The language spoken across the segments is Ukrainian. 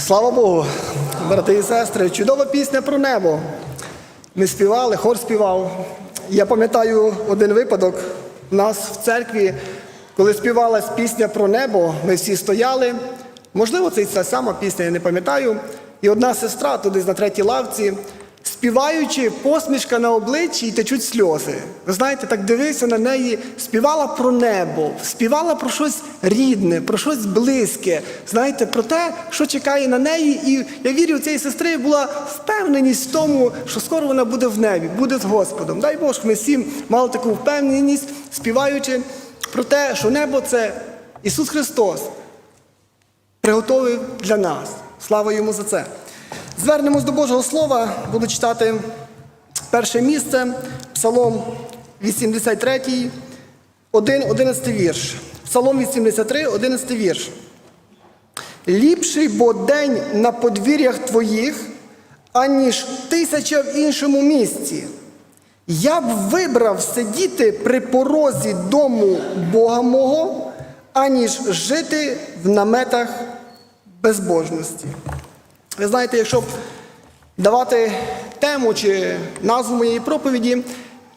Слава Богу, брати і сестри, чудова пісня про небо. Ми співали, хор співав. Я пам'ятаю один випадок у нас в церкві, коли співалась пісня про небо, ми всі стояли. Можливо, це і ця сама пісня, я не пам'ятаю. І одна сестра туди на третій лавці, співаючи, посмішка на обличчі і течуть сльози. Ви знаєте, так дивився на неї, співала про небо, співала про щось рідне, про щось близьке. Знаєте, про те, що чекає на неї. І я вірю, у цієї сестри була впевненість в тому, що скоро вона буде в небі, буде з Господом. Дай Бог, ми всі мали таку впевненість, співаючи про те, що небо це Ісус Христос приготовив для нас. Слава йому за це. Звернемось до Божого Слова, буду читати перше місце, Псалом 83, 1, 11 вірш. Псалом 83, 11 вірш. Ліпший бо день на подвір'ях твоїх, аніж тисяча в іншому місці. Я б вибрав сидіти при порозі дому Бога мого, аніж жити в наметах безбожності. Ви знаєте, якщо б давати тему чи назву моєї проповіді,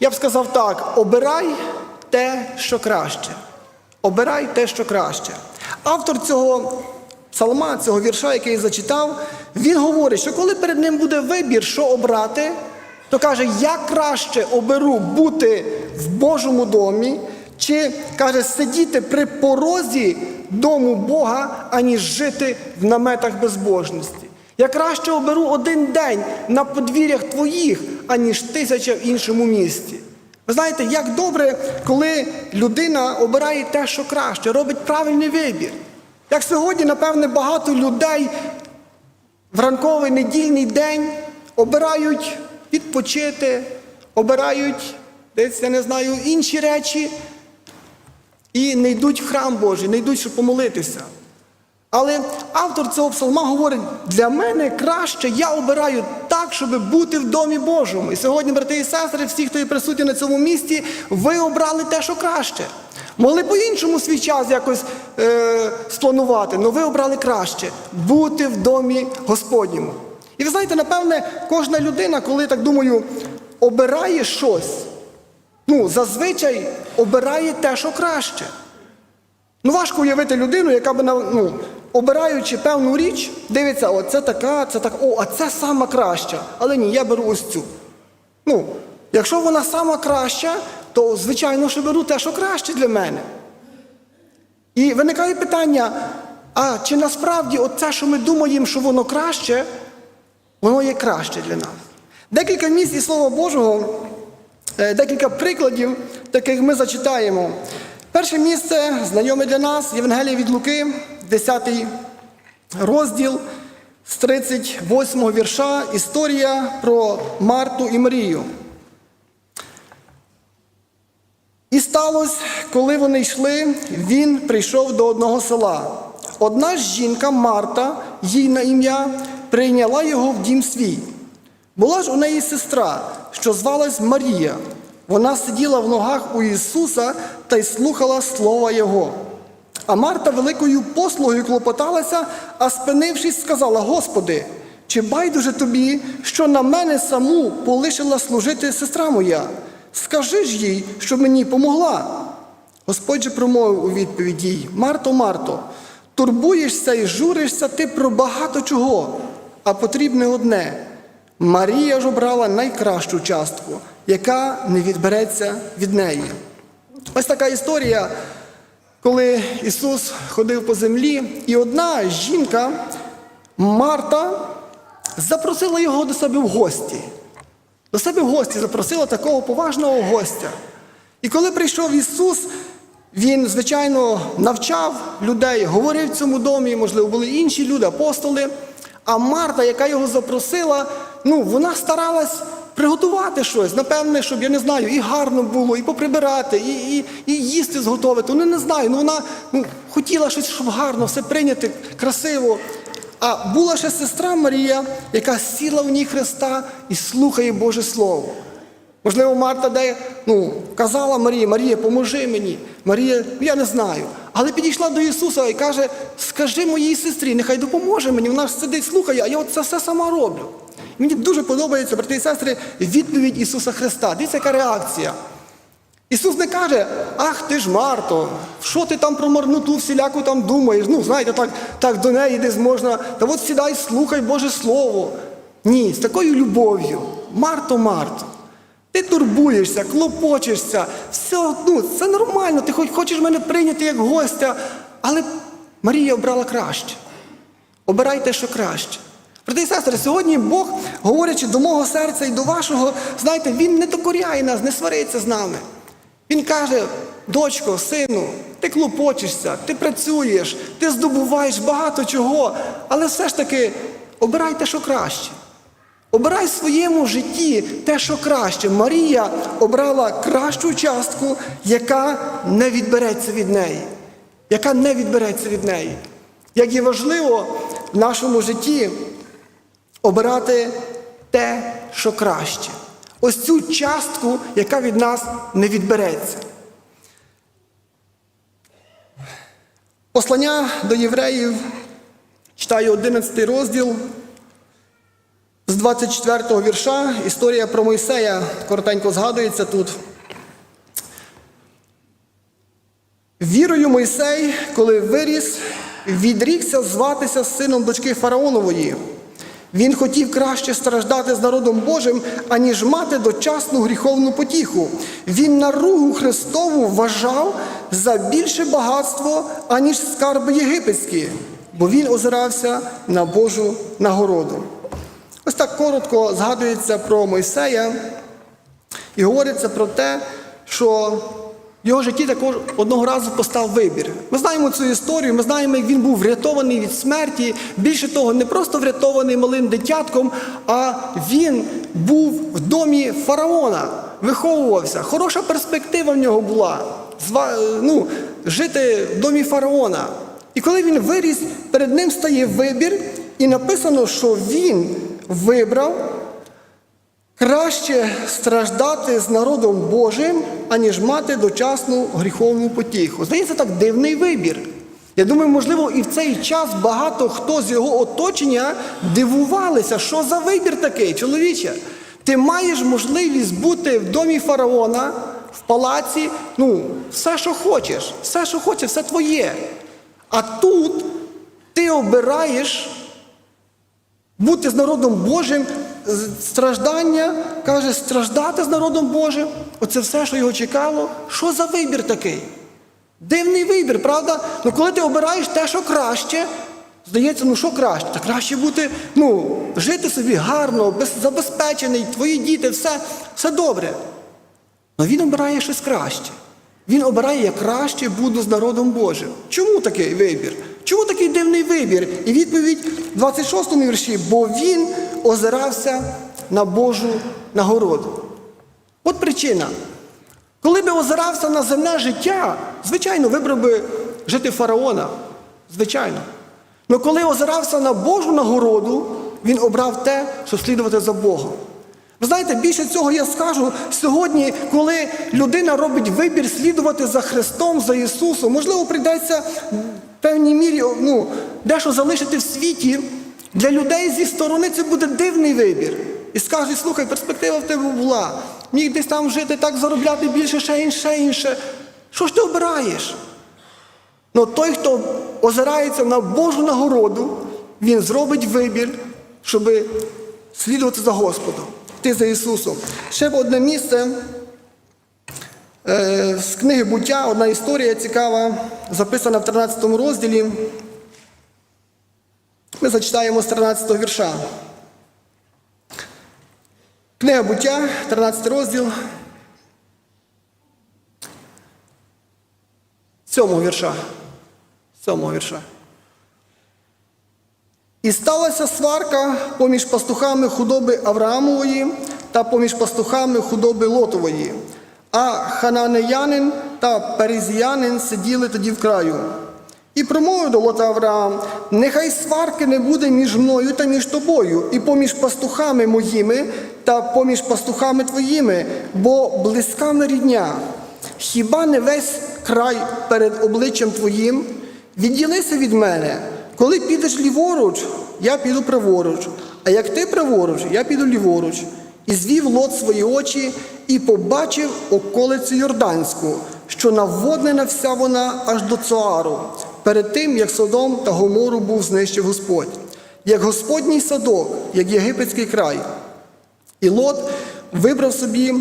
я б сказав так: обирай те, що краще. Обирай те, що краще. Автор цього псалма, цього вірша, який я зачитав, він говорить, що коли перед ним буде вибір, що обрати, то каже, я краще оберу бути в Божому домі, чи каже, сидіти при порозі дому Бога, аніж жити в наметах безбожності. Я краще оберу один день на подвір'ях твоїх, аніж тисяча в іншому місті. Ви знаєте, як добре, коли людина обирає те, що краще, робить правильний вибір. Як сьогодні, напевне, багато людей в ранковий недільний день обирають відпочити, обирають десь, я не знаю, інші речі і не йдуть в храм Божий, не йдуть, щоб помолитися. Але автор цього псалма говорить: для мене краще я обираю так, щоб бути в домі Божому. І сьогодні, брати і сестри, всі, хто є присутні на цьому місці, ви обрали те, що краще. Могли по-іншому свій час якось е, спланувати, але ви обрали краще бути в домі Господньому. І ви знаєте, напевне, кожна людина, коли так думаю, обирає щось, ну, зазвичай обирає те, що краще. Ну, важко уявити людину, яка би ну, обираючи певну річ, дивиться, о, це така, це так, о, а це сама краща. Але ні, я беру ось цю. Ну, якщо вона сама краща, то звичайно, що беру те, що краще для мене. І виникає питання: а чи насправді оце, що ми думаємо, що воно краще, воно є краще для нас? Декілька місць із Слова Божого, е, декілька прикладів, таких ми зачитаємо. Перше місце знайоме для нас Євангелія від Луки, 10 розділ з 38 вірша. Історія про Марту і Марію. І сталося, коли вони йшли, він прийшов до одного села. Одна ж жінка, Марта, їй на ім'я, прийняла його в дім свій. Була ж у неї сестра, що звалась Марія. Вона сиділа в ногах у Ісуса та й слухала Слова Його. А Марта великою послугою клопоталася, а спинившись, сказала: Господи, чи байдуже тобі, що на мене саму полишила служити сестра моя? Скажи ж їй, що мені помогла. Господь же промовив у відповідь їй: Марто, Марто, турбуєшся і журишся ти про багато чого, а потрібне одне. Марія ж обрала найкращу частку, яка не відбереться від неї. Ось така історія, коли Ісус ходив по землі, і одна жінка, Марта, запросила його до себе в гості. До себе в гості запросила такого поважного гостя. І коли прийшов Ісус, Він, звичайно, навчав людей, говорив в цьому домі, можливо, були інші люди, апостоли. А Марта, яка його запросила, ну, вона старалась приготувати щось, напевне, щоб я не знаю, і гарно було, і поприбирати, і і, і їсти зготовити. Ну, не знаю, ну вона ну, хотіла щось, щоб гарно, все прийняти, красиво. А була ще сестра Марія, яка сіла в ній Христа і слухає Боже Слово. Можливо, Марта де ну, казала Марії, Марія, поможи мені. Марія, ну, я не знаю. Але підійшла до Ісуса і каже: скажи моїй сестрі, нехай допоможе мені. Вона ж сидить, слухає, а я от це все сама роблю. Мені дуже подобається, брати і сестри, відповідь Ісуса Христа. Дивіться, яка реакція. Ісус не каже, ах ти ж Марто, що ти там про марноту всіляку там думаєш? Ну, знаєте, так, так до неї десь можна. Та от сідай, слухай Боже Слово. Ні, з такою любов'ю. Марто, Марто. Ти турбуєшся, клопочешся, все, ну, це нормально, ти хоч хочеш мене прийняти як гостя, але Марія обрала краще. Обирай те, що краще. Брати і сестри, сьогодні Бог, говорячи до мого серця і до вашого, знаєте, Він не докоряє нас, не свариться з нами. Він каже, дочко, сину, ти клопочешся, ти працюєш, ти здобуваєш багато чого, але все ж таки обирай те, що краще. Обирай в своєму житті те, що краще. Марія обрала кращу частку, яка не відбереться від неї. Яка не відбереться від неї. Як є важливо в нашому житті обирати те, що краще. Ось цю частку, яка від нас не відбереться. Послання до євреїв читаю 11 розділ. З 24 го вірша історія про Мойсея коротенько згадується тут. Вірою Мойсей, коли виріс, відрікся зватися сином дочки Фараонової. Він хотів краще страждати з народом Божим, аніж мати дочасну гріховну потіху. Він наругу Христову вважав за більше багатство, аніж скарби єгипетські, бо він озирався на Божу нагороду. Ось так коротко згадується про Мойсея і говориться про те, що його житті також одного разу постав вибір. Ми знаємо цю історію, ми знаємо, як він був врятований від смерті. Більше того, не просто врятований малим дитятком, а він був в домі фараона, виховувався. Хороша перспектива в нього була ну, жити в домі фараона. І коли він виріс, перед ним стає вибір, і написано, що він вибрав краще страждати з народом Божим, аніж мати дочасну гріховну потіху. Здається, так дивний вибір. Я думаю, можливо, і в цей час багато хто з його оточення дивувалися, що за вибір такий, чоловіче. Ти маєш можливість бути в домі фараона, в палаці, ну, все, що хочеш, все, що хочеш, все твоє. А тут ти обираєш бути з народом Божим, страждання, каже, страждати з народом Божим. Оце все, що його чекало. Що за вибір такий? Дивний вибір, правда? Ну коли ти обираєш те, що краще, здається, ну що краще? Та краще бути, ну, жити собі гарно, без, забезпечений, твої діти, все, все добре. Але він обирає щось краще. Він обирає, я краще буду з народом Божим. Чому такий вибір? Чому такий дивний вибір? І відповідь в 26 му вірші, бо він озирався на Божу нагороду. От причина. Коли би озирався на земне життя, звичайно, вибрав би жити фараона. Звичайно. Але коли озирався на Божу нагороду, він обрав те, щоб слідувати за Богом. Ви знаєте, більше цього я скажу сьогодні, коли людина робить вибір слідувати за Христом, за Ісусом, можливо, прийдеться певній мірі ну, дещо залишити в світі. Для людей зі сторони це буде дивний вибір. І скажуть, слухай, перспектива в тебе була. Міг десь там жити, так заробляти більше, ще інше, інше. Що ж ти обираєш? Ну той, хто озирається на Божу нагороду, він зробить вибір, щоб слідувати за Господом, йти за Ісусом. Ще одне місце з книги буття, одна історія цікава, записана в 13 розділі. Ми зачитаємо з 13 вірша. Книга буття, 13 розділ. Сьомого вірша. Сьомого вірша. І сталася сварка поміж пастухами худоби Авраамової та поміж пастухами худоби Лотової. А хананеянин та перезіянин сиділи тоді в краю. І промовив до Лота Авраам: нехай сварки не буде між мною та між тобою, і поміж пастухами моїми та поміж пастухами твоїми, бо близька ми рідня. Хіба не весь край перед обличчям твоїм, відділися від мене. Коли підеш ліворуч, я піду праворуч, а як ти праворуч, я піду ліворуч. І звів лот свої очі і побачив околицю Йорданську, що наводнена вся вона аж до Цоару, перед тим, як Содом та Гомору був знищив Господь, як Господній садок, як єгипетський край. І Лот вибрав собі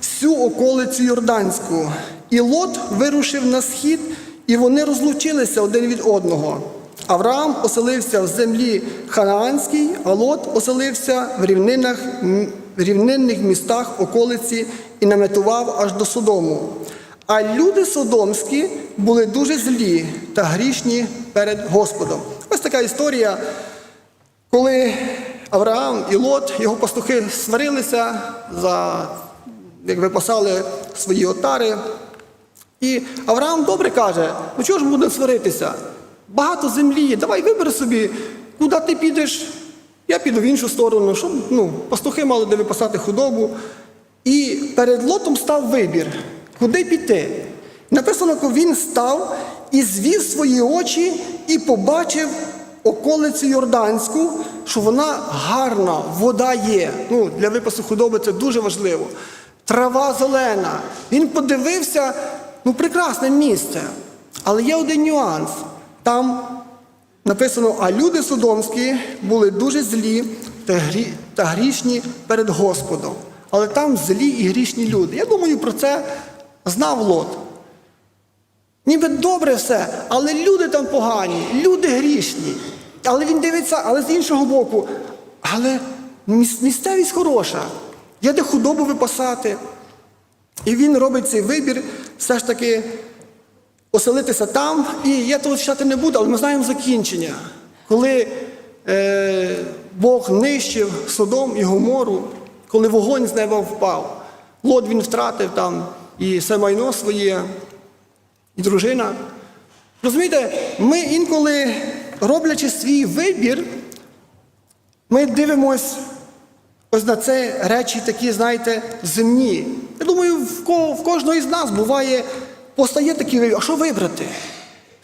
всю околицю Йорданську. І Лот вирушив на схід, і вони розлучилися один від одного. Авраам оселився в землі Ханаанській, а Лот оселився в рівнинах, рівнинних містах околиці і наметував аж до Содому. А люди содомські були дуже злі та грішні перед Господом. Ось така історія. Коли Авраам і Лот, його пастухи сварилися, за, як випасали свої отари. І Авраам добре каже: ну чого ж будемо сваритися? Багато землі, давай вибери собі, куди ти підеш, я піду в іншу сторону, щоб ну, пастухи мали де випасати худобу. І перед лотом став вибір, куди піти. Написано, коли він став і звів свої очі і побачив околицю Йорданську, що вона гарна, вода є. Ну, для випасу худоби це дуже важливо. Трава зелена. Він подивився, ну, прекрасне місце. Але є один нюанс. Там написано, а люди содомські були дуже злі та, грішні перед Господом. Але там злі і грішні люди. Я думаю, про це знав Лот. Ніби добре все, але люди там погані, люди грішні. Але він дивиться, але з іншого боку, але місцевість хороша. Є де худобу випасати. І він робить цей вибір все ж таки оселитися там. І я того читати не буду, але ми знаємо закінчення. Коли е, Бог нищив Содом і Гомору, коли вогонь з неба впав, лод він втратив там і все майно своє, і дружина. Розумієте, ми інколи, роблячи свій вибір, ми дивимось ось на це речі такі, знаєте, земні. Я думаю, в, ко, в кожного із нас буває, постає такий а що вибрати?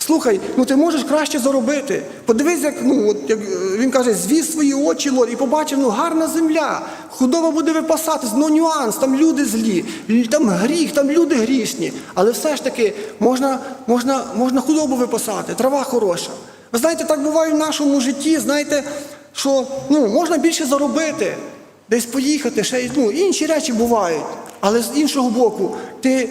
Слухай, ну ти можеш краще заробити. Подивись, як, ну, от, як е, він каже, звіз свої очі лор і побачив, ну гарна земля, худоба буде випасатись, ну нюанс, там люди злі, там гріх, там люди грішні. Але все ж таки можна, можна, можна худобу випасати, трава хороша. Ви знаєте, так буває в нашому житті, знаєте, що ну, можна більше заробити, десь поїхати, ще ну, інші речі бувають. Але з іншого боку, ти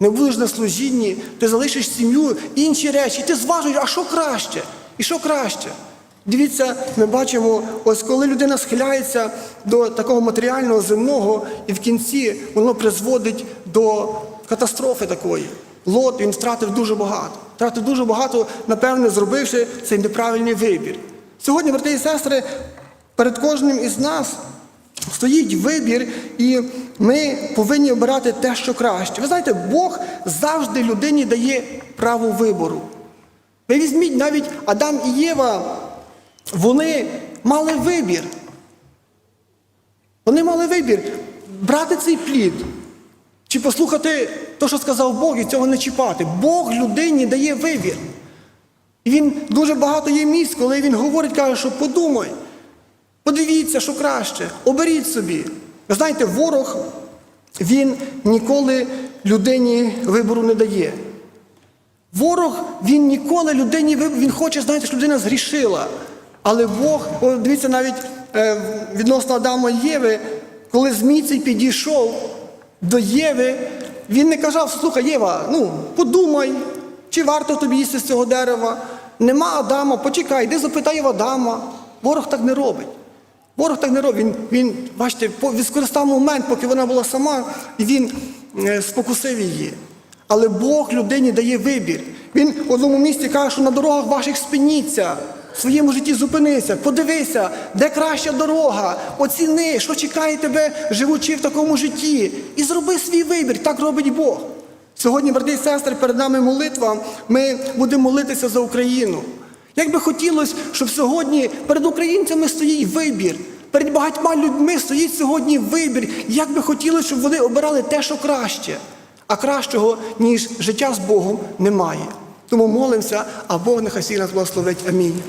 не будеш на служінні, ти залишиш сім'ю, інші речі, ти зважуєш, а що краще? І що краще? Дивіться, ми бачимо, ось коли людина схиляється до такого матеріального земного, і в кінці воно призводить до катастрофи такої. Лот він втратив дуже багато. Втратив дуже багато, напевне, зробивши цей неправильний вибір. Сьогодні, брати і сестри, перед кожним із нас стоїть вибір, і ми повинні обирати те, що краще. Ви знаєте, Бог завжди людині дає право вибору. Ви візьміть навіть Адам і Єва, вони мали вибір. Вони мали вибір брати цей плід, чи послухати те, що сказав Бог, і цього не чіпати. Бог людині дає вибір. І він дуже багато є місць, коли він говорить, каже, що подумай, подивіться, що краще, оберіть собі. Знаєте, ворог, він ніколи людині вибору не дає. Ворог, він ніколи людині вибору, він хоче, знаєте, щоб людина згрішила. Але Бог, дивіться, навіть е, відносно Адама і Єви, коли Змій цей підійшов до Єви, він не казав, слухай, Єва, ну, подумай, чи варто тобі їсти з цього дерева. Нема Адама, почекай, йди запитай в Адама. Ворог так не робить. Ворог так не робить. Він, він бачите, відскористав момент, поки вона була сама, і він е, спокусив її. Але Бог людині дає вибір. Він в одному місці каже, що на дорогах ваших спиніться, в своєму житті зупинися, подивися, де краща дорога, оціни, що чекає тебе, живучи в такому житті. І зроби свій вибір. Так робить Бог. Сьогодні, брати і сестри, перед нами молитва. Ми будемо молитися за Україну. Як би хотілося, щоб сьогодні перед українцями стоїть вибір. Перед багатьма людьми стоїть сьогодні вибір. Як би хотілося, щоб вони обирали те, що краще. А кращого, ніж життя з Богом, немає. Тому молимося, а Бог нехай нас благословить. Амінь.